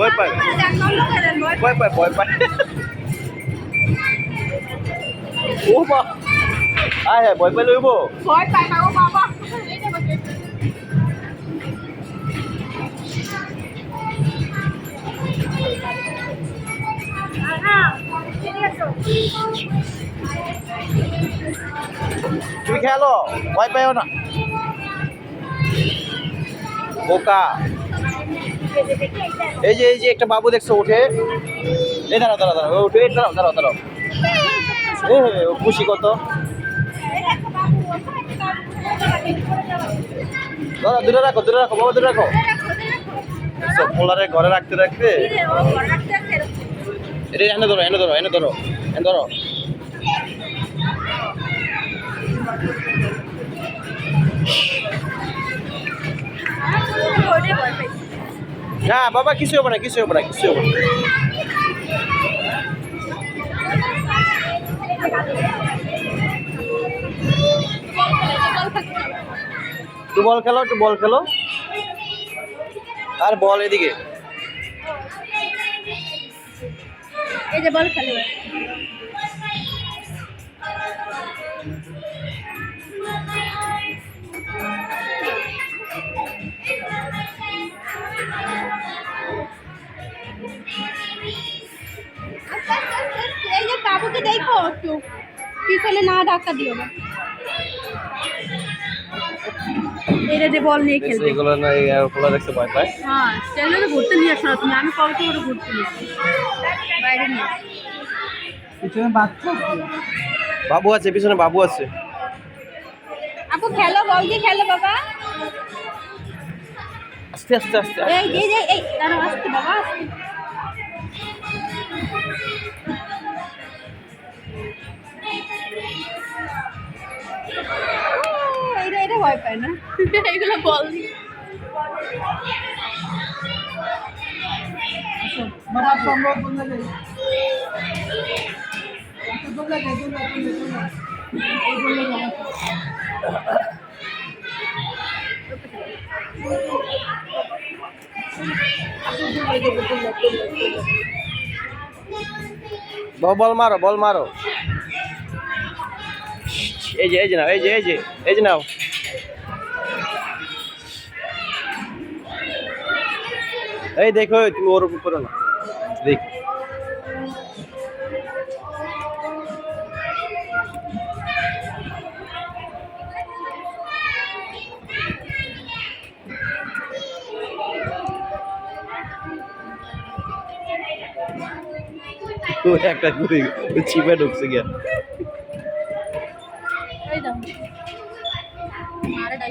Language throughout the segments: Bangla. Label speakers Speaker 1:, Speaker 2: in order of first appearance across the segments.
Speaker 1: ভয় পায় ভয় পায় ভয় পায় ও মা আয় হ্যাঁ ভয় পাই লইব
Speaker 2: ভয় পায় না ও বাবা
Speaker 1: তুমি খেলো ভয় পাইও না বোকা এই যে এই যে একটা বাবু দেখছ উঠে এই দাঁড়াও দাঁড়াও দাঁড়াও উঠে দাঁড়াও দাঁড়াও দাঁড়াও। এ খুশি কত? দাঁড়াও, দূরে রাখো দূরে রাখো, বাবা, দূরে রাখো। পোলারে ঘরে রাখতে রাখতে। এনে ধরো এনে ধরো এনে ধরো এনে ধরো। না, বাবা, কিছু হবে না, কিছু হবে না, কিছু হবে না। একটু বল খেলো, একটু বল খেলো। আর বল এদিকে।
Speaker 2: এই যে বল খেলে। একটু। পিছনে না ধাক্কা দিও না। এটা যে বল নিয়ে খেলবে।
Speaker 1: এগুলো না পোলা দেখতে ভয় পায়।
Speaker 2: হ্যাঁ সেগুলো তো ঘুরতে নিয়ে আসো তুমি। আমি কবে তো ওটা ঘুরতে নিয়ে বাইরে নিয়ে
Speaker 3: পিছনে বাচ্চা
Speaker 1: বাবু আছে পিছনে বাবু আছে।
Speaker 2: আপু খেলো বল দিয়ে খেলো বাবা।
Speaker 1: আস্তে আস্তে আস্তে আস্তে।
Speaker 2: এই এই এই এই দাঁড়াও আসতে বাবা আসতে এটা না? এগুলো বল
Speaker 3: বল
Speaker 1: মারো বল মারো। এই যে এই যে নাও এই যে এই যে এই যে নাও। এই দেখো তুমি ওর উপর না। দেখ। একটা চিপে ঢুকছে গিয়া।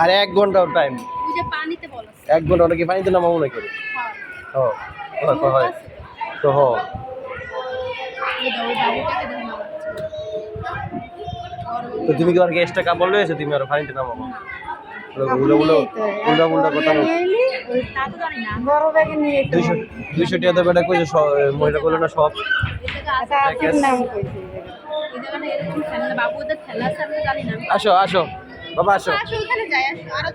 Speaker 1: আর এক ঘণ্টা টাইম এক ঘণ্টা ওটা কি পানিতে নামাবো নাকি ও হয়, হয়। তো হ। তো তুমি কি আর এক্সট্রা কাপড় লয়েছো তুমি আর পানিতে নামাবো উল্টা উল্টা উল্টা উল্টা কথা বল।
Speaker 2: তা তো জানি না
Speaker 1: দুইশো টাকা দেবে এটা কইছে সব মহিলা করল না সব
Speaker 3: এটা আপনার নাম কইছে।
Speaker 2: জায়গাটা এরকম খেলনা বাবু ওদের খেলা আছে আমি তো জানি না।
Speaker 1: আসো আসো। বাবা আসো।
Speaker 2: ওখানে আসো। আরও